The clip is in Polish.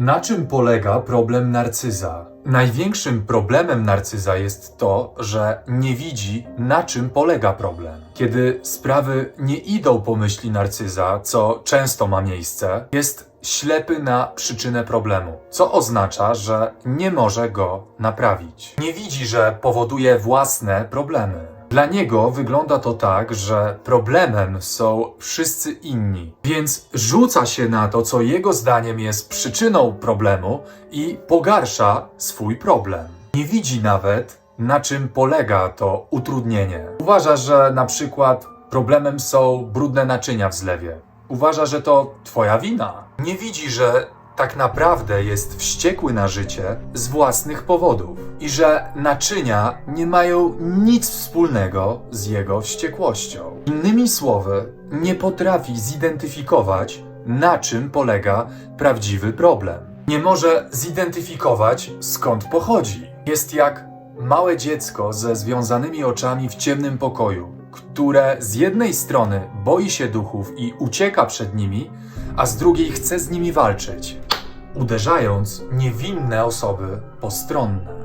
Na czym polega problem narcyza? Największym problemem narcyza jest to, że nie widzi, na czym polega problem. Kiedy sprawy nie idą po myśli narcyza, co często ma miejsce, jest ślepy na przyczynę problemu, co oznacza, że nie może go naprawić. Nie widzi, że powoduje własne problemy. Dla niego wygląda to tak, że problemem są wszyscy inni, więc rzuca się na to, co jego zdaniem jest przyczyną problemu i pogarsza swój problem. Nie widzi nawet, na czym polega to utrudnienie. Uważa, że na przykład problemem są brudne naczynia w zlewie. Uważa, że to twoja wina. Nie widzi, że tak naprawdę jest wściekły na życie z własnych powodów i że naczynia nie mają nic wspólnego z jego wściekłością. Innymi słowy, nie potrafi zidentyfikować, na czym polega prawdziwy problem. Nie może zidentyfikować, skąd pochodzi. Jest jak małe dziecko ze związanymi oczami w ciemnym pokoju, które z jednej strony boi się duchów i ucieka przed nimi, a z drugiej chce z nimi walczyć, uderzając niewinne osoby postronne.